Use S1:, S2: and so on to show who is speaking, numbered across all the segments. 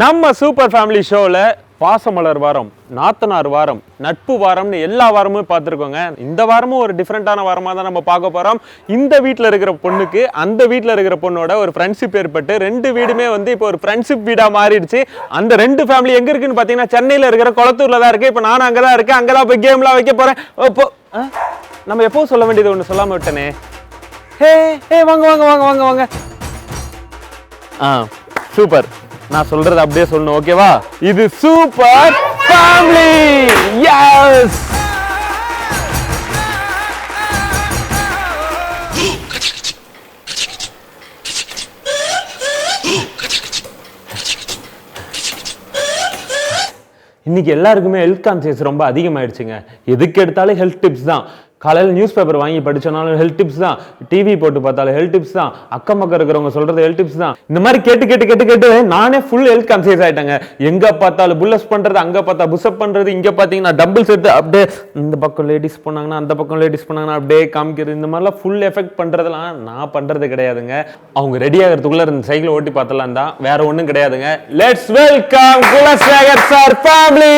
S1: நம்ம super family ஷோவில் பாசமலர் வாரம் நாத்தனார் வாரம் நட்பு வாரம்னு எல்லா வாரமும் பார்த்துருக்கோங்க. இந்த வாரமும் ஒரு டிஃப்ரெண்ட்டான வாரமாக தான் நம்ம பார்க்க போகிறோம் இந்த வீட்டில் இருக்கிற பொண்ணுக்கு அந்த வீட்டில் இருக்கிற பொண்ணோட ஒரு ஃப்ரெண்ட்ஷிப் ஏற்பட்டு ரெண்டு வீடுமே வந்து இப்போ ஒரு ஃப்ரெண்ட்ஷிப் வீடாக மாறிடுச்சு. அந்த ரெண்டு ஃபேமிலி எங்கே இருக்குன்னு பார்த்தீங்கன்னா சென்னையில் இருக்கிற குளத்தூரில் தான் இருக்குது இப்போ நானும் அங்கே தான் இருக்கேன். அங்கே தான் போய் கேம்லாம் வைக்க போகிறேன் இப்போ நம்ம எப்போ சொல்ல வேண்டியது ஒன்று சொல்லாமல் விட்டனே. ஹே ஹே வாங்க வாங்க வாங்க வாங்க வாங்க. ஆ சூப்பர் நான் சொல்றது அப்படியே சொல்லணும் ஓகேவா? இது சூப்பர் ஃபேமிலி! எஸ் இன்னைக்கு எல்லாருக்குமே ஹெல்த் கான்சியஸ் ரொம்ப அதிகமாயிடுச்சுங்க. எதுக்கு எடுத்தாலும் ஹெல்த் டிப்ஸ் தான். காலையில் நியூஸ் பேப்பர் வாங்கி படிச்சோனாலும் ஹெல்த் டிப்ஸ் தான். டிவி போட்டு பார்த்தாலும் ஹெல்த் டிப்ஸ் தான். அக்கம் பக்கம் இருக்கிறவங்க சொல்கிறது ஹெல்த் டிப்ஸ் தான். இந்த மாதிரி கேட்டு கேட்டு கேட்டு கேட்டு நானே ஃபுல் ஹெல்த் கான்சியஸ் ஆகிட்டாங்க எங்கே பார்த்தாலும் புல்லஸ் பண்ணுறது அங்கே பார்த்தா புஷ்அப் பண்ணுறது இங்கே பார்த்தீங்கன்னா டபுள்ஸ் எடுத்து அப்படியே இந்த பக்கம் லேடிஸ் போனாங்கன்னா அந்த பக்கம் லேடிஸ் போனாங்கன்னா அப்படியே காமிக்கிறது இந்த மாதிரிலாம் ஃபுல் எஃபெக்ட் பண்ணுறதுலாம் நான் பண்ணுறது கிடையாதுங்க. அவங்க ரெடி ஆகிறதுக்குள்ளே இந்த சைக்கிள் ஓட்டி பார்த்தலாம் தான். வேற ஒன்றும் கிடையாதுங்க. Let's welcome Kulasekar sir family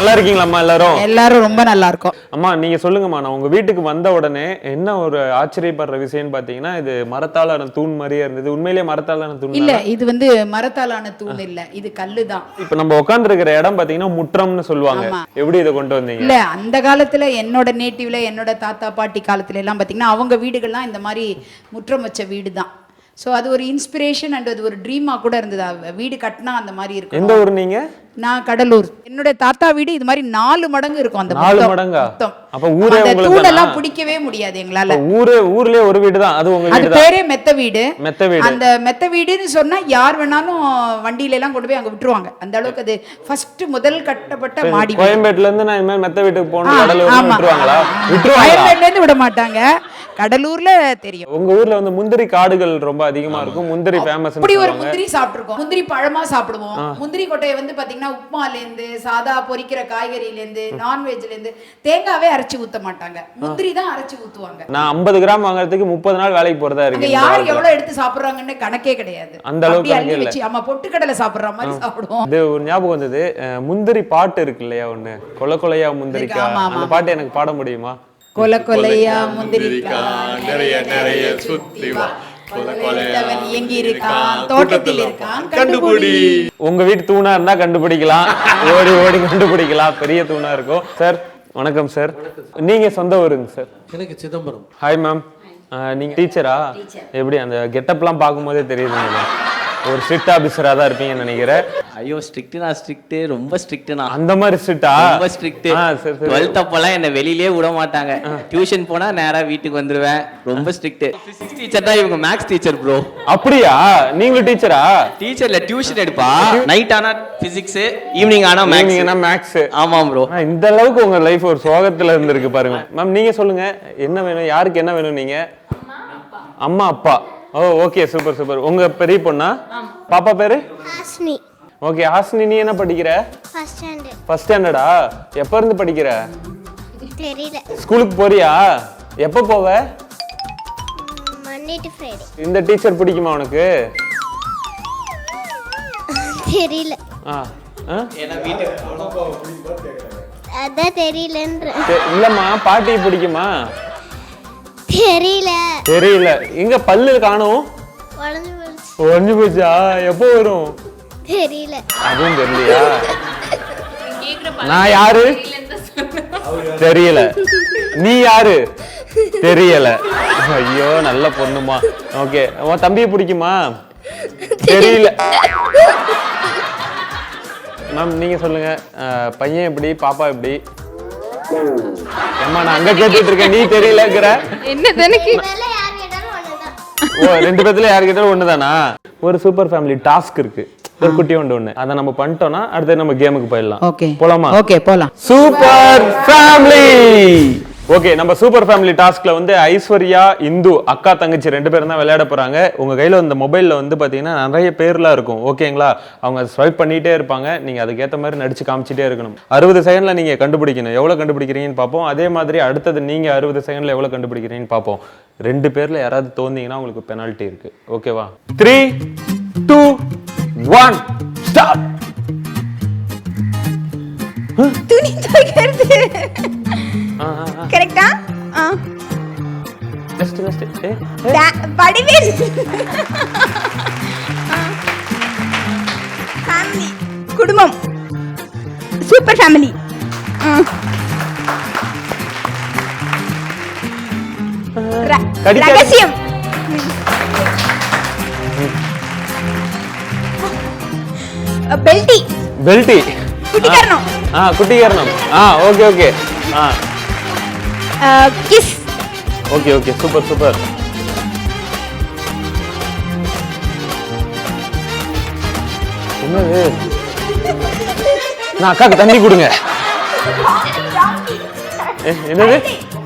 S1: நல்லா இருக்கீங்களாம்மா எல்லாரும்?
S2: எல்லாரும் ரொம்ப நல்லா இருக்கும்.
S1: அம்மா நீங்க சொல்லுங்கம்மா நான் உங்க வீட்டுக்கு வந்த உடனே என்ன ஒரு ஆச்சரியப்படுற விஷயம்னு பாத்தீங்கன்னா இது மரத்தாலான தூண் மாதிரியே இருந்தது. உண்மையிலேயே மரத்தாலான தூண்
S2: இல்ல இது வந்து மரத்தாலான தூண் இல்ல இது கல்லுதான்.
S1: இப்ப நம்ம உட்கார்ந்து இருக்கிற இடம் பாத்தீங்கன்னா முற்றம்னு சொல்லுவாங்க. எப்படி இதை கொண்டு வந்தீங்க?
S2: இல்ல அந்த காலத்துல என்னோட நேட்டிவ்ல என்னோட தாத்தா பாட்டி காலத்துல எல்லாம் பாத்தீங்கன்னா அவங்க வீடுகள்லாம் இந்த மாதிரி முற்றம் வச்ச வீடு தான் ஸோ அது ஒரு இன்ஸ்பிரேஷன் அண்ட் அது ஒரு ட்ரீமா கூட இருந்தது. வீடு கட்டினா அந்த மாதிரி இருக்கும்
S1: எந்த ஊர் நீங்க?
S2: நான் கடலூர். என்னோட தாத்தா வீடு இது மாதிரி நாலு மடங்கு இருக்கும் அந்த
S1: நாலு. மடங்கா? அப்ப ஊரே தானா?
S2: பிடிக்கவே முடியாது எங்களால.
S1: ஊரு ஊர்லயே ஒரு வீடு தான் அது உங்க வீடு
S2: பேரே மெத்த வீடு.
S1: மெத்த வீடு.
S2: அந்த மெத்த வீடுன்னு சொன்னா யார் வேணாலும் வண்டியில எல்லாம் கொண்டு போய் அங்க விட்டுருவாங்க. அந்த அளவுக்கு அது ஃபர்ஸ்ட் முதல் கட்டப்பட்ட மாடி வீடு.
S1: கோயம்பேட்டுல இருந்து நான் மெத்த வீட்டுக்கு போகணும். விட்டுருவாங்களா
S2: ஆ,
S1: விட்டுருவாங்களா?
S2: வயல்வெளில இருந்து விட மாட்டாங்க. கடலூர்ல தெரியும்.
S1: உங்க ஊர்ல வந்து முந்திரி காடுகள் ரொம்ப அதிகமா இருக்கும். முந்திரி ஃபேமஸ்
S2: அப்படி ஒரு முந்திரி சாப்பிட்டுருக்கோம். முந்திரி பழமா சாப்பிடுவோம். முந்திரி கொட்டையை வந்து பாத்தீங்கன்னா உப்புமால இருந்து சாதா பொரிக்கிற காய்கறில இருந்து நான்வெஜ்ல இருந்து தேங்காவே அரைச்சு ஊத்த மாட்டாங்க. முந்திரி தான் அரைச்சு ஊத்துவாங்க.
S1: நான் 50 கிராம் வாங்குறதுக்கு முப்பது நாள் வேலைக்கு போறதா இருக்கு
S2: யார். எவ்வளவு எடுத்து சாப்பிடுறாங்கன்னு கணக்கே கிடையாது.
S1: அந்த அளவுக்கு.
S2: வச்சு ஆமா பொட்டுக்கடலை சாப்பிடுற மாதிரி சாப்பிடுவோம்.
S1: இது ஒரு ஞாபகம் வந்தது. முந்திரி பாட்டு இருக்கு இல்லையா ஒண்ணு? கொல கொலையா முந்திரிக்கா? அந்த பாட்டு எனக்கு பாட முடியுமா?
S2: கொல கொலையா முந்திரிக்கா
S3: நிறைய நிறைய சுத்தி வா. கொல
S2: கொலைத்தவன் எங்க இருக்கான் தோட்டத்தில் இருக்கான். கண்டுபிடி.
S1: உங்க வீட்டு தூணா இருந்தா கண்டுபிடிக்கலாம். ஓடி ஓடி கண்டுபிடிக்கலாம். பெரிய தூணா இருக்கும். சார் வணக்கம் சார். நீங்க சொந்த ஊருங்க சார்.
S4: எனக்கு சிதம்பரம்.
S1: ஹாய் மேம் நீங்க டீச்சரா? எப்படி அந்த கெட்டப்லாம் பார்க்கும்போதே தெரியுதுங்க ஒரு ஸ்ட்ரிக்ட் ஆபீசரா தான் இருப்பீங்கன்னு நினைக்கிறேன்.
S5: ஐயோ ஸ்ட்ரிக்ட் நான் ஸ்ட்ரிக்ட் ரொம்ப ஸ்ட்ரிக்ட் நான்
S1: அந்த மாதிரி ஸ்ட்ரிக்டா
S5: ரொம்ப ஸ்ட்ரிக்ட்
S1: ஆ சரி சரி.
S5: டுவெல்த் அப்பெல்லாம் என்ன வெளியிலே விட மாட்டாங்க. டியூஷன் போனா நேரா வீட்டுக்கு வந்துருவேன். ரொம்ப ஸ்ட்ரிக்ட் பிசிக்ஸ் டீச்சர் தான் இவங்க மேக்ஸ் டீச்சர் ப்ரோ
S1: அப்படியா? நீங்களும் டீச்சரா
S5: டீச்சர்ல டியூஷன் எடுப்பா. நைட் ஆனா பிசிக்ஸ் ஈவினிங் ஆனா மேக்ஸ்
S1: மேக்ஸ்
S5: ஆமா ப்ரோ
S1: இந்த அளவுக்கு உங்க லைஃப் ஒரு சோகத்துல இருந்திருக்கு பாருங்க. மேம் நீங்க சொல்லுங்க. என்ன வேணும்? யாருக்கு என்ன வேணும் நீங்க? அம்மா அப்பா. ஓ ஓகே சூப்பர் சூப்பர் உங்க பெரிய பொண்ணா? பாப்பா பேரு?
S6: ஹாஸ்னி.
S1: ஓகே ஹாசினி நீ என்ன படிக்கிற?
S6: ஃபர்ஸ்ட் ஸ்டாண்டர்ட்
S1: ஃபர்ஸ்ட் ஸ்டாண்டர்டா எப்ப இருந்து படிக்கிற?
S6: தெரியல.
S1: ஸ்கூலுக்கு போறியா? எப்ப போவ?
S6: மண்டே டு ஃப்ரைடே
S1: இந்த டீச்சர் பிடிக்குமா உனக்கு?
S6: தெரியல.
S1: ஆ
S6: அதான் தெரியலன்ற.
S1: இல்லம்மா பாட்டி பிடிக்குமா?
S6: தெரியல.
S1: தெரியல. எங்க பல்லு காணும்.
S6: உடஞ்சு போச்சு.
S1: எப்போ வரும்?
S6: தெரியல.
S1: அதுவும் தெரியலையா? நான் யாரு? தெரியல. நீ யாரு? தெரியல. ஐயோ நல்ல பொண்ணுமா. ஓகே. உன் தம்பியை பிடிக்குமா? தெரியல. மேம் நீங்க சொல்லுங்க. பையன் எப்படி? பாப்பா எப்படி? ஏம்மா நான் அங்க கேட்டுட்டு இருக்கேன். நீ தெரியலங்கிற.
S6: கேட்டாலும் ஒண்ணுதான்.
S1: ஓ ரெண்டு பேத்துல யாரு கேட்டாலும் ஒண்ணுதானா? ஒரு சூப்பர் ஃபேமிலி டாஸ்க் இருக்கு. ஒரு குட்டி ஒன்று ஒண்ணு. அதை நம்ம பண்ணிட்டோம்னா அடுத்து நம்ம கேமுக்கு போயிடலாம்.
S2: ஓகே.
S1: போலாமா?
S2: ஓகே போலாம்.
S1: சூப்பர் ஃபேமிலி ஓகே நம்ம சூப்பர் ஃபேமிலி டாஸ்க்ல வந்து ஐஸ்வர்யா இந்து அக்கா தங்கச்சி ரெண்டு பேரும் தான் விளையாட போறாங்க. உங்க கையில இந்த மொபைல்ல வந்து பாத்தீங்கன்னா நிறைய பேர்லாம் இருக்கும். ஓகேங்களா? அவங்க ஸ்வைப் பண்ணிட்டே இருப்பாங்க. நீங்க அதுக்கேத்த மாதிரி நடிச்சு காமிச்சிட்டே இருக்கணும். அறுபது செகண்ட்ல நீங்க கண்டுபிடிக்கணும். எவ்வளவு கண்டுபிடிக்கிறீங்கன்னு பார்ப்போம். அதே மாதிரி அடுத்தது நீங்க அறுபது செகண்ட்ல எவ்வளவு கண்டுபிடிக்கிறீங்கன்னு பார்ப்போம். ரெண்டு பேர்ல யாராவது தோந்தீங்கன்னா உங்களுக்கு பெனால்ட்டி இருக்கு. ஓகேவா? த்ரீ டூ ஒன் ஸ்டார்ட்
S4: துணி துவைக்கிறது கரெக்டா
S1: நெக்ஸ்ட் நெக்ஸ்ட் ஏ
S4: வடிவேல் ஃபேமிலி குடும்பம் சூப்பர் ஃபேமிலி
S1: கடிக்காது.
S4: ரகசியம் பெல்டி
S1: பெல்ட்டி
S4: குட்டிக்கரணம்
S1: ஆ குட்டிகரணம் ஆ ஓகே ஓகே ஆ
S4: kiss
S1: okay okay super super என்னது? நான் அக்காக்கு தண்ணி கொடுங்க. என்னது?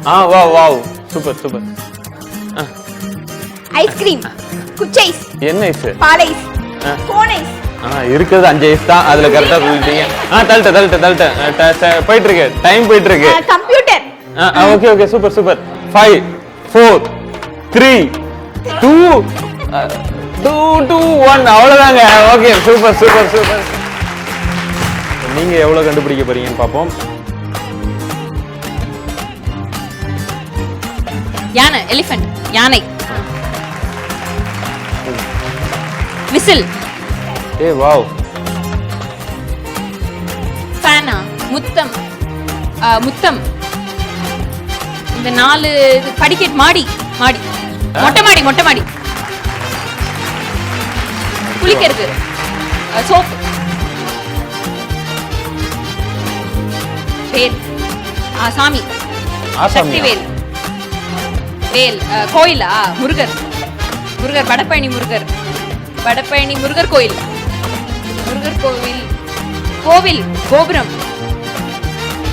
S1: ஆ வா wow. Super super
S4: ice cream குச்சைஸ்
S1: என்ன ஐஸ்
S4: பாலைஸ் கோனைஸ்
S1: ஆ. இருக்கிறது அஞ்சு ஐஸ் தான். அதுல கரெக்டா சொல்லிட்டீங்க ஆ தள்ளிட்ட தள்ளிட்ட தள்ளிட்ட போயிட்டு இருக்கு டைம் போயிட்டு இருக்கு
S4: computer
S1: okay okay super super five four three two two two one அவ்வளோதாங்க ஓகே சூப்பர் சூப்பர் சூப்பர் நீங்க எவ்வளவு கண்டுபிடிக்க போறீங்கன்னு பார்ப்போம்.
S7: யானை எலிஃபண்ட் யானை. விசில்
S1: ஏ வாவ்.
S7: ஃபேனா முத்தம். முத்தம். இந்த நாலு இது படிக்கட் மாடி மாடி. மொட்டை மாடி மொட்டை மாடி. குளிக்கிறது சோப் வேல். ஆ, சாமி? சக்தி வேல். வேல். ஆ, கோயிலா? முருகர். முருகர் வடபழனி முருகர். வடபழனி முருகர் கோயில். முருகர் கோவில். கோவில் கோபுரம்.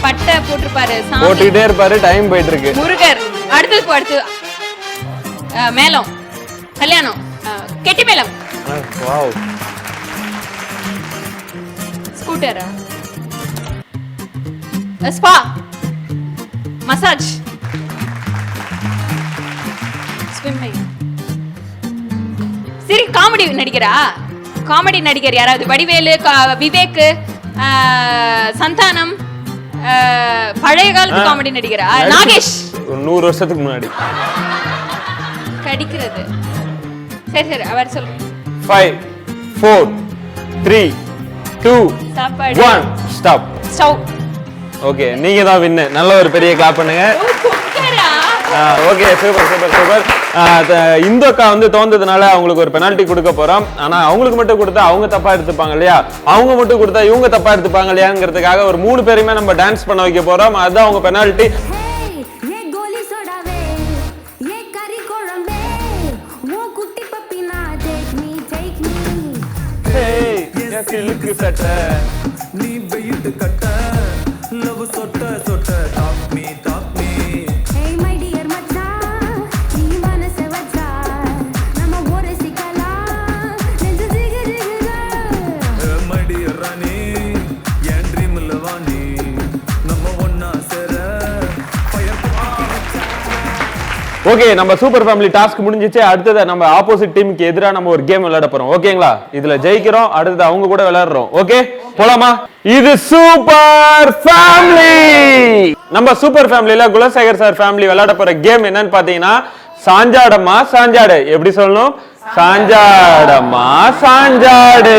S7: பட்டை போட்டிருப்பாரு. சாமி.
S1: போட்டுக்கிட்டே இருப்பாரு டைம் போயிட்டு இருக்கு
S7: முருகர் அடுத்தது போ, அடுத்து அஹ், மேளம் கல்யாணம் அஹ், கெட்டி மேளம்.
S1: வாவ்.
S7: ஸ்கூட்டர்? Spa massage. சரி காமெடி நடிகரா? காமெடி நடிகர் யாராவது? வடிவேலு கா- விவேக் அஹ், சந்தானம் பழைய காலத்து காமெடி நடிகரா? நாகேஷ்.
S1: ஒரு நூறு வருஷத்துக்கு முன்னாடி.
S7: கடிக்கிறது. சரி சரி அவர் சொல்லு
S1: five four three
S7: two
S1: one stop
S7: stove
S1: okay நீங்க தான் வின்னு நல்ல ஒரு பெரிய கிளாப் பண்ணுங்க.
S7: குக்கரா
S1: ஓகே சூப்பர் சூப்பர் சூப்பர். இந்த அக்கா வந்து தோந்ததுனால அவங்களுக்கு ஒரு பெனால்ட்டி கொடுக்க போறோம். ஆனா அவங்களுக்கு மட்டும் கொடுத்தா அவங்க தப்பா எடுத்துப்பாங்க இல்லையா? அவங்க மட்டும் கொடுத்தா இவங்க தப்பா எடுத்துப்பாங்க இல்லையாங்கிறதுக்காக ஒரு மூணு பேருமே நம்ம டான்ஸ் பண்ண வைக்க போறோம். அதுதான் அவங்க பெனால்ட்டி
S8: ஏ கோலி சோடாவே?
S1: ஓகே நம்ம சூப்பர் ஃபேமிலி டாஸ்க் முடிஞ்சிச்சு. அடுத்தது நம்ம ஆப்போசிட் டீமுக்கு எதிராக நம்ம ஒரு கேம் விளையாட போறோம். ஓகேங்களா இதுல ஜெயிக்கிறோம். அடுத்தது அவங்க கூட விளையாடுறோம். ஓகே போலாமா? இது சூப்பர் ஃபேமிலி நம்ம சூப்பர் ஃபேமிலியில குலசேகர் சார் ஃபேமிலி விளையாட போற கேம் என்னன்னு பாத்தீங்கன்னா சாஞ்சாடம்மா சாஞ்சாடு. எப்படி சொல்லணும்? சாஞ்சாடம்மா சாஞ்சாடு.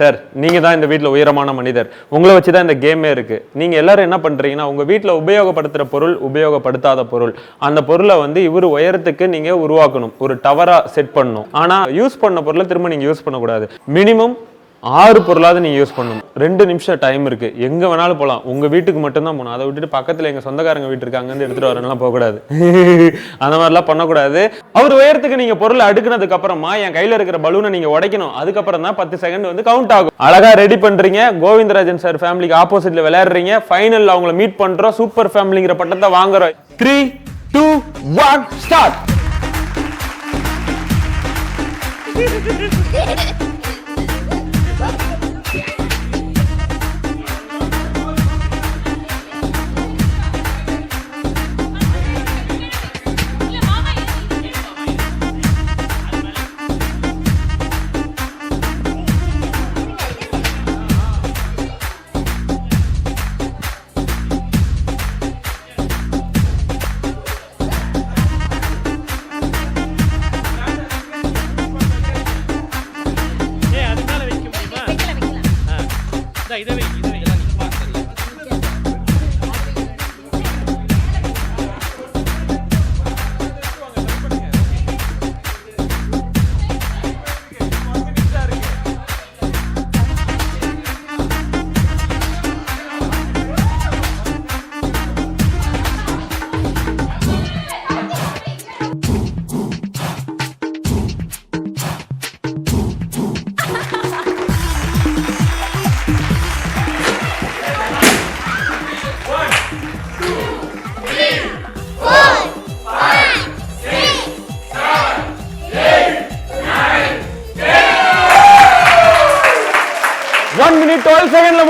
S1: சார் நீங்கள் தான் இந்த வீட்டில் உயரமான மனிதர். உங்களை வச்சு தான் இந்த கேமே இருக்குது நீங்கள் எல்லோரும் என்ன பண்ணுறீங்கன்னா உங்கள் வீட்டில் உபயோகப்படுத்துகிற பொருள் உபயோகப்படுத்தாத பொருள். அந்த பொருளை வந்து இவர் உயரத்துக்கு நீங்கள் உருவாக்கணும். ஒரு டவராக செட் பண்ணணும். ஆனால் யூஸ் பண்ண பொருளை திரும்ப நீங்கள் யூஸ் பண்ணக்கூடாது. மினிமம் ஆறு பொருளாவது நீங்கள் யூஸ் பண்ணணும். ரெண்டு நிமிஷம் டைம் இருக்குது எங்கே வேணாலும் போகலாம் உங்கள் வீட்டுக்கு மட்டும்தான் போகணும். அதை விட்டுட்டு பக்கத்தில் எங்கள் சொந்தக்காரங்க வீட்டு இருக்காங்கன்னு எடுத்துகிட்டு வரணும்லாம் போகக்கூடாது. அந்த மாதிரிலாம் பண்ணக்கூடாது. அவர் உயரத்துக்கு நீங்கள் பொருளை அடுக்குனதுக்கு அப்புறமா என் கையில் இருக்கிற பலூனை நீங்கள் உடைக்கணும். அதுக்கப்புறம் தான் பத்து செகண்ட் வந்து கவுண்ட் ஆகும். அழகாக ரெடி பண்ணுறீங்க கோவிந்தராஜன் சார் ஃபேமிலிக்கு ஆப்போசிட்டில் விளையாடுறீங்க. ஃபைனல் அவங்கள மீட் பண்ணுறோம் சூப்பர் ஃபேமிலிங்கிற பட்டத்தை வாங்குறோம். த்ரீ டூ ஒன் ஸ்டார்ட்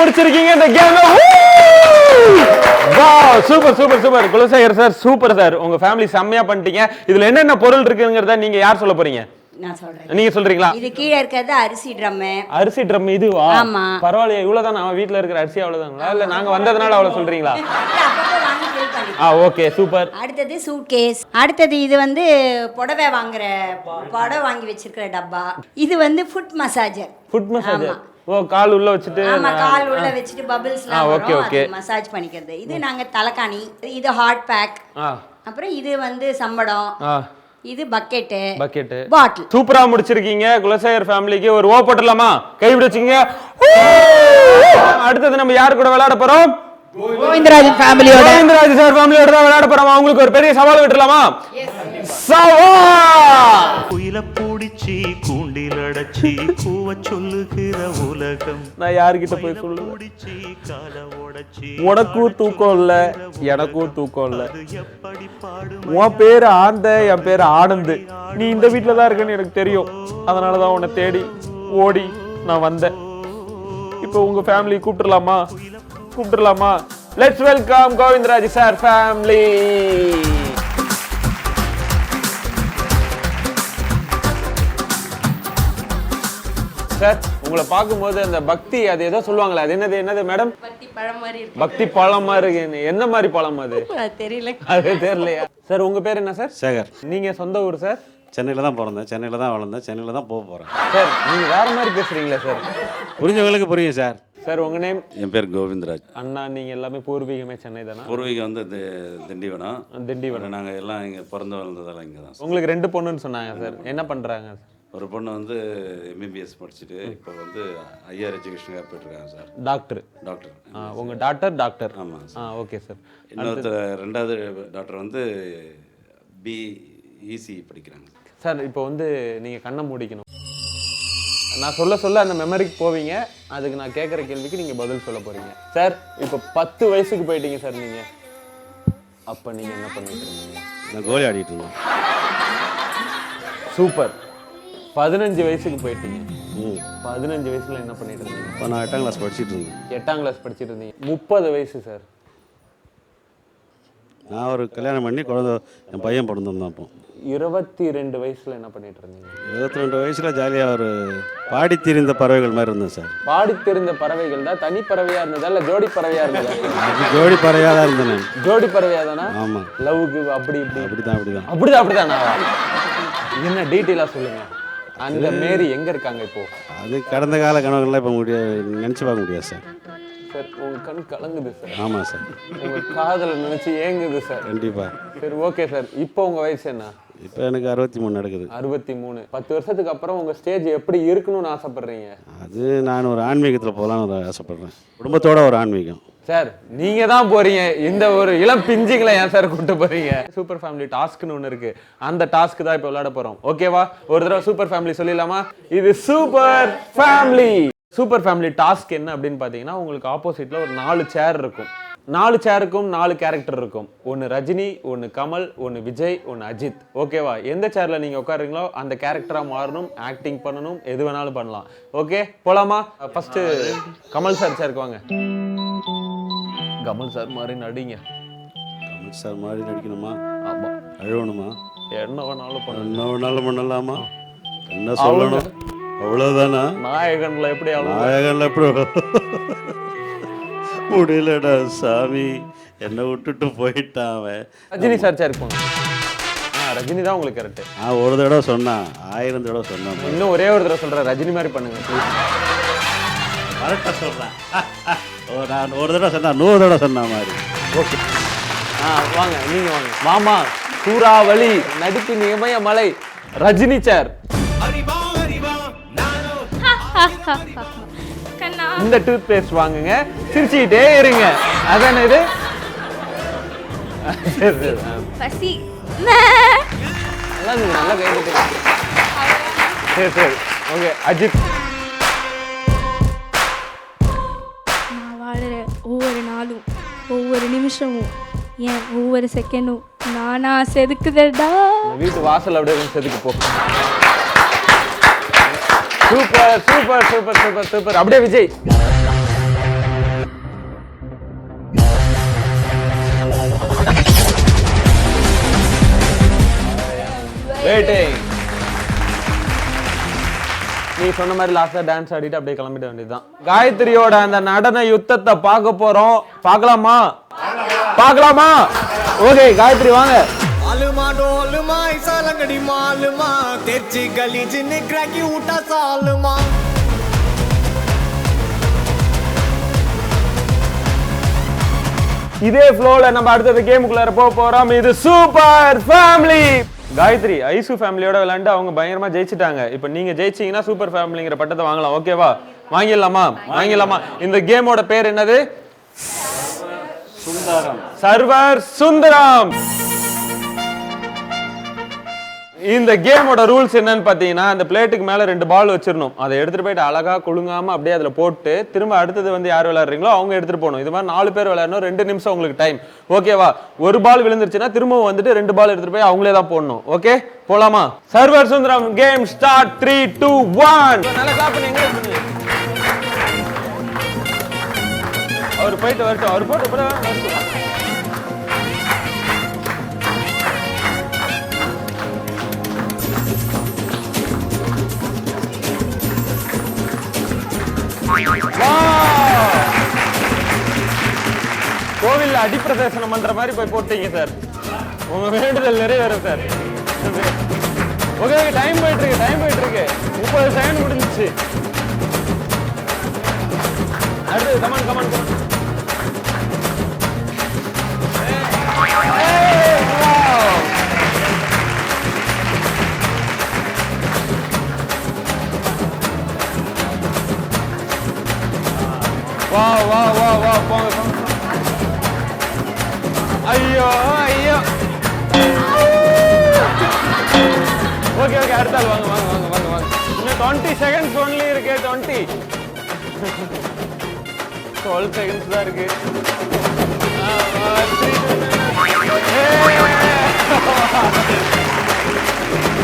S1: முடிச்சிருக்கீங்க இந்த game super super super Kulasekar sir super sir உங்க ஃபேமிலி செம்மையா பண்ணிட்டீங்க. இதுல என்னென்ன பொருள் இருக்குங்கிறத நீங்க யார் சொல்ல போறீங்க?
S9: நான்
S1: நீங்க சொல்றீங்களா?
S9: இது கீழே இருக்கிறது அரிசி ட்ரம்மு
S1: அரிசி ட்ரம் இதுவா
S9: ஆமா.
S1: பரவாயில்லையே இவ்வளவுதான் நம்ம வீட்ல இருக்கிற அரிசி அவ்வளவுதாங்களா? இல்ல நாங்க வந்ததுனால அவ்வளவு சொல்றீங்களா? ஆ ஓகே சூப்பர்
S9: அடுத்தது சூட் கேஸ் அடுத்தது இது வந்து புடவை வாங்குற புடவை வாங்கி வச்சிருக்கிற டப்பா. இது வந்து ஃபுட் மசாஜர்
S1: ஃபுட் மசாஜர் ஓ கால் உள்ள வச்சுட்டு
S9: ஆமா கால் உள்ள வச்சுட்டு வரும்
S1: okay.
S9: அது மசாஜ் பண்ணிக்கிறது. இது நாங்க தலைக்காணி இது ஹாட் பேக் அப்புறம் இது வந்து சம்படம். இது பக்கெட்டு
S1: பக்கெட்
S9: பாட்டில்
S1: சூப்பரா முடிச்சிருக்கீங்க. குலசேகர் ஃபேமிலிக்கு ஒரு ஓ போட்டுடலாமா? கை விடுச்சிங்க அடுத்தது நம்ம யார் கூட விளையாட போறோம்?
S2: கோவிந்தராஜன் ஃபேமிலியோட
S1: கோவிந்தராஜ் சார் ஃபேமிலியோட தான் விளையாட போறோம்? அவங்களுக்கு ஒரு பெரிய சவால் விட்டுலாமா சவால்.
S10: குயில பூடிச்சி கூண்டில் அடைச்சி கூவ சொல்லுகிற உலகம்.
S1: நான் யார்கிட்ட போய் சொல்லுவேன்?
S10: பூடிச்சி கால உடைச்சி
S1: உனக்கும் தூக்கம் இல்ல எனக்கும் தூக்கம் இல்ல. உன் பேரு ஆந்த என் பேரு ஆனந்து. நீ இந்த வீட்ல தான் இருக்கன்னு எனக்கு தெரியும். அதனாலதான் உன்னை தேடி ஓடி நான் வந்தேன். இப்போ உங்க ஃபேமிலி கூப்பிட்டுலாமா கூப்பிட்டுலாமா let's welcome Govindaraj sir family sir உங்களை பார்க்கும்போது அந்த பக்தி அது ஏதோ சொல்லுவாங்களே அது என்னது என்னது மேடம்?
S9: பத்தி பழம் மாதிரி இருக்கு.
S1: பக்தி பழமா இருக்கு என்ன மாதிரி பழம் அது?
S9: அது தெரியல.
S1: அது தெரியலையா? சார் உங்க பேர் என்ன சார்?
S11: சேகர்.
S1: நீங்க சொந்த ஊர் சார்?
S11: சென்னையில் தான் பிறந்தேன். சென்னையில் தான் வளர்ந்தேன். சென்னையில் தான் போக போகிறேன்
S1: சார் நீங்க வேற மாதிரி பேசுறீங்களா சார்.
S11: புரிஞ்சவங்களுக்கு புரியும் சார்.
S1: சார் உங்க நேம்
S11: என் பேர் கோவிந்தராஜ்.
S1: அண்ணா நீங்க எல்லாமே பூர்வீகமே சென்னை தானா?
S11: பூர்வீகம் வந்து தி- திண்டிவனம்.
S1: திண்டிவனம்.
S11: நாங்கள் எல்லாம் இங்கே பிறந்து வளர்ந்ததெல்லாம் இங்கே தான் சார்.
S1: உங்களுக்கு ரெண்டு பொண்ணுன்னு சொன்னாங்க சார். என்ன பண்றாங்க
S11: ஒரு பொண்ணு வந்து எம்பிபிஎஸ் படிச்சுட்டு இப்போ வந்து ஐஆர் எஜுகேஷனுக்காக போயிட்டுருக்காங்க சார்.
S1: டாக்டர்
S11: டாக்டர்
S1: உங்க டாக்டர் டாக்டர்
S11: ஆமாம்
S1: ஆ ஓகே சார்
S11: இன்னொருத்தர் ரெண்டாவது டாக்டர் வந்து பிஇசி படிக்கிறாங்க.
S1: சார் இப்போ வந்து நீங்க கண்ணை மூடிக்கணும். நான் சொல்ல சொல்ல அந்த மெமரிக்கு போவீங்க. அதுக்கு நான் கேட்குற கேள்விக்கு நீங்க பதில் சொல்ல போறீங்க. சார் இப்போ பத்து வயசுக்கு போயிட்டீங்க சார் நீங்க. அப்ப நீங்க என்ன பண்ணிட்டு இருந்தீங்க?
S11: நான் கோலி ஆடிட்டு இருந்தேன்.
S1: சூப்பர் பதினஞ்சு வயசுக்கு போயிட்டீங்க. பதினஞ்சு வயசுல என்ன பண்ணிட்டு இருந்தீங்க?
S11: இப்போ நான் எட்டாம் கிளாஸ் படிச்சுட்டு இருந்தேன்.
S1: எட்டாம் கிளாஸ் படிச்சிட்டு இருந்தீங்க. முப்பது வயசு சார்
S11: நான் ஒரு கல்யாணம் பண்ணி குழந்தை என் பையன் பிறந்திருந்தான் அப்போ.
S1: இருபத்தி ரெண்டு வயசுல என்ன பண்ணிட்டு இருந்தீங்க?
S11: இருபத்தி ரெண்டு வயசில் ஜாலியாக ஒரு பாடி திரிந்த பறவைகள் மாதிரி இருந்தேன் சார்
S1: பாடி தெரிந்த பறவைகள் தான்? தனி பறவையா இருந்ததா? இல்ல ஜோடி பறவையா இருந்ததா?
S11: அது ஜோடி பறவையாக தான் இருந்தேன் நான்.
S1: ஜோடி பறவையா தானா?
S11: ஆமாம்
S1: லவ்க்கு அப்படி இப்படி.
S11: அப்படி தான் அப்படி தான்
S1: அப்படிதான் அப்படிதானா? என்ன டீட்டெயிலா சொல்லுங்க. அந்த மேரி எங்க இருக்காங்க இப்போ?
S11: அது கடந்த கால கனவுகள்லாம் இப்போ முடிய நினச்சி பார்க்க முடியாது சார்.
S1: சார் உங்க கண் கலங்குது சார்.
S11: ஆமாம் சார்.
S1: உங்க காதலை நினைச்சு ஏங்குது சார்.
S11: கண்டிப்பாக
S1: சரி ஓகே சார். இப்போ உங்க வயசு என்ன?
S11: இப்போ எனக்கு அறுபத்தி மூணு நடக்குது.
S1: அறுபத்தி மூணு. பத்து வருஷத்துக்கு அப்புறம் உங்க ஸ்டேஜ் எப்படி இருக்கணும்னு ஆசைப்படுறீங்க?
S11: அது நான் ஒரு ஆன்மீகத்தில் போகலான்னு ஆசைப்பட்றேன். குடும்பத்தோட ஒரு ஆன்மீகம்.
S1: சார் நீங்க தான் போறீங்க. இந்த ஒரு இளம் பிஞ்சுகளை ஏன் சார் கூட்டு போறீங்க? சூப்பர் ஃபேமிலி டாஸ்க்னு ஒன்று இருக்கு. அந்த டாஸ்க் தான் இப்போ விளையாட போறோம். ஓகேவா ஒரு தடவை சூப்பர் ஃபேமிலி சொல்லிடலாமா? இது super family super family task என்ன அப்படின்னு பார்த்தீங்கன்னா உங்களுக்கு ஆப்போசிட்ல ஒரு நாலு சேர் இருக்கும். நாலு சேருக்கும் நாலு கேரக்டர் இருக்கும். ஒன்று ரஜினி ஒன்று கமல் ஒன்று விஜய் ஒன்று அஜித். ஓகேவா எந்த சேரில் நீங்கள் உட்காருங்களோ அந்த கேரக்டராக மாறணும் ஆக்டிங் பண்ணணும் எது வேணாலும் பண்ணலாம். ஓகே போலாமா? ஃபர்ஸ்ட் கமல் சார் சேருக்கு வாங்க. கமல் சார் மாதிரி நடிங்க.
S11: கமல் சார் மாதிரி நடிக்கணுமா?
S1: ஆமா.
S11: அழுவணுமா?
S1: என்ன வேணாலும் பண்ணணும்
S11: என்ன வேணாலும் பண்ணலாமா? என்ன சொல்லணும்? அவ்வளோதானா
S1: நாயகன்ல எப்படி
S11: நாயகன்ல எப்படி முடியலடா சாமி. என்னை விட்டுட்டு போயிட்டான் அவன்.
S1: ரஜினி சார் சேருக்கு போங்க. ஆ ரஜினி தான் உங்களுக்கு கரெக்ட்
S11: நான் ஒரு தடவை சொன்னான். ஆயிரம் தடவை சொன்னான்
S1: இன்னும் ஒரே ஒரு தடவை சொல்றேன். ரஜினி மாதிரி பண்ணுங்க.
S11: கரெக்டாக சொல்கிறேன் ஓ நான் ஒரு தடவை சொன்னா நூறு தடவை சொன்ன மாதிரி.
S1: ஓகே ஆ வாங்க நீங்க வாங்க. மாமா சூறாவளி நடிப்பின் இமய மலை ரஜினி சார்
S7: கண்ணா
S1: இந்த டூத் பேஸ்ட் வாங்குங்க. சிரிச்சுக்கிட்டே இருங்க. அதானே இது சரி, சரி. ஆ.
S7: பசி.
S1: நல்லா நல்லா கை தட்டுங்க. சரி சரி. ஓகே அஜித்.
S8: நான் வாழுற ஒவ்வொரு நாளும் ஒவ்வொரு நிமிஷமும் ஏன் ஒவ்வொரு செகண்டும் நானா செதுக்குதடா.
S1: வீட்டு வாசல் அப்படியே செதுக்கு போ. Super super super super super. அப்படியே விஜய். வெயிட்டிங் நீ சொன்ன மாதிரி லாஸ்ட்டாக டான்ஸ் ஆடிட்டு அப்படியே கிளம்பிட வேண்டியதுதான். காயத்ரியோட அந்த நடன யுத்தத்தை பார்க்க போறோம். பார்க்கலாமா? பார்க்கலாமா? ஓகே காயத்ரி வாங்க.
S10: அலுமா டோலுமாய் ऐसा लंगड़ी मालमा तेची गली जिन्ने क्रैकी उठा सालमा
S1: இதே ஃப்ளோல நம்ம அடுத்தது கேமுக்குள்ளார போக போறோம் இது சூப்பர் ஃபேமிலி காயத்ரி ஐசு ஃபேமிலியோட விளையாண்டு அவங்க பயங்கரமா ஜெயிச்சிட்டாங்க இப்போ நீங்க ஜெயிச்சீங்கன்னா சூப்பர் ஃபேமிலிங்கிற பட்டத்தை வாங்கலாம் ஓகேவா வாங்கிடலாமா வாங்கிடலாமா இந்த கேமோட பேர் என்னது
S11: சுந்தரம்
S1: சர்வர் சுந்தரம் இந்த கேமோட ரூல்ஸ் என்னன்னு பார்த்தீங்கன்னா அந்த பிளேட்டுக்கு மேலே ரெண்டு பால் வச்சிடணும் அதை எடுத்துட்டு போயிட்டு அழகா குலுங்காம அப்படியே அதில் போட்டு திரும்ப அடுத்தது வந்து யார் விளையாடுறீங்களோ அவங்க எடுத்துட்டு போகணும். இது மாதிரி நாலு பேர் விளையாடணும் ரெண்டு நிமிஷம் உங்களுக்கு டைம் ஓகேவா ஒரு பால் விழுந்துருச்சுன்னா திரும்பவும் வந்துட்டு ரெண்டு பால் எடுத்துட்டு போய் அவங்களே தான் போடணும். ஓகே போலாமா? Server Sundaram game start three two one நல்லா. அவர் போயிட்டு வரட்டும். அவர் போட்டு கோவில் அடிப்பிரதேசனம் பண்ற மாதிரி போய் போட்டீங்க சார் உங்க வேண்டுதல் நிறைவேறும் சார் ஓகே டைம் போயிட்டு இருக்கு டைம் போயிட்டு இருக்கு முப்பது செகண்ட் முடிஞ்சிச்சு. அடுத்து கமான் கமான் கமான் வா வா வா வா போங்க ஐயோ ஐயோ. ஓகே ஓகே அடுத்த வாங்க வாங்க வாங்க வாங்க வாங்க. இன்னும் டுவெண்ட்டி செகண்ட்ஸ் ஒன்லி இருக்கு டுவெண்ட்டி டுவெல் செகண்ட்ஸ் தான் இருக்கு.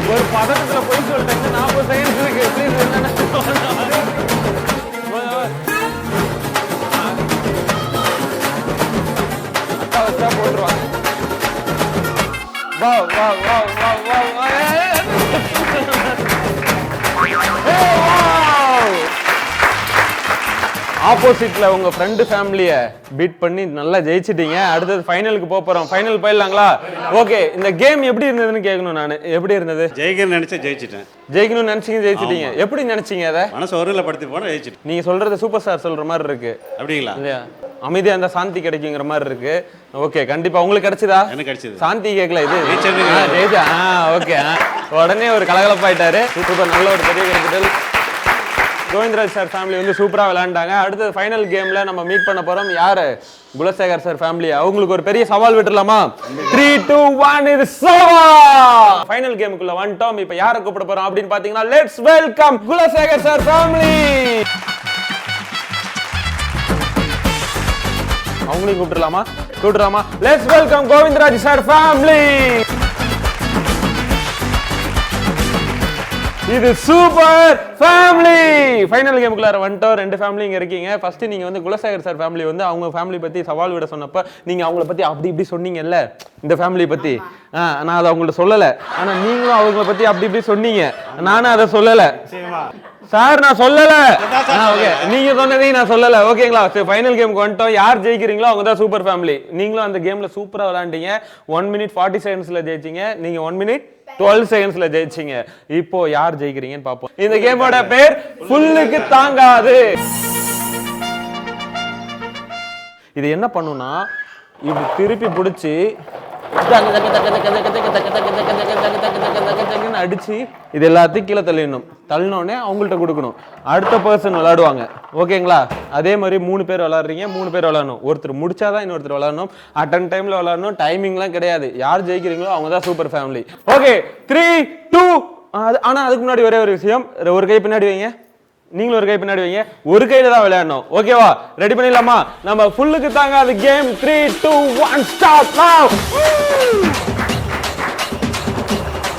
S1: ஒரு பதட்டத்தில் போய் சொல்லிட்டேன். நாற்பது செகண்ட்ஸ் இருக்கு. ப்ளீஸ் என்னன்னா? வச்சா போட்டுருவாங்க வா வா வா வா வா வா ஆப்போசிட்ல உங்க ஃப்ரெண்டு ஃபேமிலிய பீட் பண்ணி நல்லா ஜெயிச்சிட்டீங்க. அடுத்தது ஃபைனலுக்கு போக போறோம். ஃபைனல் போயிடலாங்களா? ஓகே இந்த கேம் எப்படி இருந்ததுன்னு கேட்கணும் நான். எப்படி இருந்தது?
S11: ஜெயிக்கன்னு நினைச்சா ஜெயிச்சிட்டேன்.
S1: ஜெயிக்கணும்னு நினைச்சீங்க ஜெயிச்சிட்டீங்க. எப்படி நினைச்சீங்க அதை?
S11: மனசு ஒருல படுத்தி போனால் ஜெயிச்சிட்டேன்.
S1: நீங்க சொல்றது சூப்பர் ஸ்டார் சொல்ற மாதிரி இருக்கு.
S11: அப்படிங்களா?
S1: இல்லையா அமைதியா இருந்தா சாந்தி கிடைக்குங்கிற மாதிரி இருக்கு. ஓகே கண்டிப்பா. உங்களுக்கு கிடைச்சதா?
S11: எனக்கு கிடைச்சது.
S1: சாந்தி கேட்கல இது? ஜெயிச்சா ஆ ஓகே உடனே ஒரு கலகலப்பாயிட்டாரு. சூப்பர் நல்ல ஒரு பெரிய கிரிக்கெட்டர். கோவிந்தராஜ் சார் ஃபேமிலி வந்து சூப்பரா விளையாண்டாங்க. அடுத்தது ஃபைனல் கேம்ல நம்ம மீட் பண்ண போறோம். யாரு? குலசேகர் சார் ஃபேமிலி அவங்களுக்கு ஒரு பெரிய சவால் விட்டுறலாமா த்ரீ டூ ஒன் இது ஃபைனல் கேமுக்குள்ள வந்துட்டோம். இப்போ யாரை கூப்பிட போறோம் அப்படின்னு பாத்தீங்கன்னா let's welcome Kulasekar sir family அவங்களையும் கூப்பிட்டுலாமா கூப்பிட்டுலாமா let's welcome Govindaraj sir family இது சூப்பர் ஃபேமிலி! ஃபைனல் கேமுக்குள்ளார வந்துட்டோம். ரெண்டு ஃபேமிலி இங்க இருக்கீங்க. ஃபர்ஸ்ட் நீங்க வந்து குலசேகர் சார் ஃபேமிலி வந்து அவங்க ஃபேமிலி பத்தி சவால் விட சொன்னப்ப நீங்க அவங்கள பத்தி அப்படி இப்படி சொன்னீங்கல்ல? இந்த ஃபேமிலி பத்தி. ஆ, நான் அதை அவங்கள்ட்ட சொல்லல. ஆனா நீங்களும் அவங்கள பத்தி அப்படி இப்படி சொன்னீங்க. நானும் அதை சொல்லல. சார் நான் சொல்லல. ஓகே நீங்க சொன்னதையும் நான் சொல்லல. ஓகேங்களா சரி ஃபைனல் கேமுக்கு வந்துட்டோம். யார் ஜெயிக்கிறீங்களோ அவங்க தான் சூப்பர் ஃபேமிலி நீங்களும் அந்த கேம்ல சூப்பரா விளையாண்டீங்க. ஒன் மினிட் ஃபார்ட்டி செகண்ட்ஸ்ல ஜெயிச்சீங்க. நீங்க ஒன் மினிட் டுவெல் செகண்ட்ஸ்ல ஜெயிச்சீங்க. இப்போ யார் ஜெயிக்கிறீங்கன்னு பார்ப்போம். இந்த கேமோட பேர் ஃபுல்லுக்கு தாங்காது. இது என்ன பண்ணுனா இப்படி திருப்பி பிடிச்சி அடிச்சு இது எல்லாத்தையும் கீழே தள்ளிடணும் தள்ளினோடனே அவங்கள்ட்ட கொடுக்கணும் அடுத்த பர்சன் விளாடுவாங்க ஓகேங்களா அதே மாதிரி மூணு பேர் விளாட்றீங்க மூணு பேர் விளாடணும் ஒருத்தர் முடிச்சாதான் இன்னொருத்தர் விளாடணும் அட்டன் டைம்ல விளாடணும் டைமிங்லாம் கிடையாது யார் ஜெயிக்கிறீங்களோ அவங்க தான் super family okay three two அது ஆனா அதுக்கு முன்னாடி ஒரே ஒரு விஷயம் ஒரு கை பின்னாடி வைங்க நீங்களும் ஒரு கை பின்னாடி வைங்க. ஒரு கையில தான் விளையாடணும். ஓகேவா ரெடி பண்ணிடலாமா? நம்ம ஃபுல்லுக்கு தாங்க அது game three two one start now.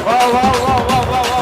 S1: வா வா வா வா வா வா.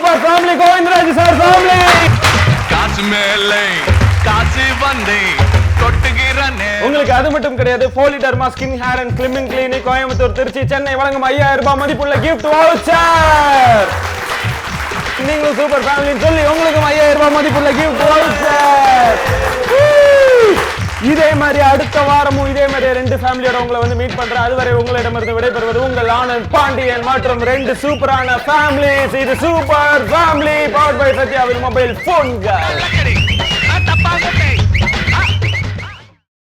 S1: Super family Govindaraj sir family
S3: காசு மேலே காசு வந்தே
S1: உங்களுக்கு அது மட்டும் கிடையாது போலி derma skin hair and slimming clinic Coimbatore Tiruchi Chennai வழங்கும் ஐயாயிரம் ரூபாய் மதிப்புள்ள கிஃப்ட் வவுச்சர் நீங்களும் சூப்பர் ஃபேமிலின்னு சொல்லி உங்களுக்கும் ஐயாயிரம் ரூபாய் மதிப்புள்ள கிஃப்ட் வவுச்சர் இதே மாதிரி அடுத்த வாரமும் இதே மாதிரி ரெண்டு ஃபேமிலியோட உங்களை வந்து மீட் பண்றேன். அதுவரை உங்களிடமிருந்து விடைபெறுவது உங்கள் ஆனந்த் பாண்டியன் மற்றும் ரெண்டு சூப்பரான ஃபேமிலிஸ் இது சூப்பர் ஃபேமிலி பவர் பை சத்யாவின் மொபைல் போன்கள்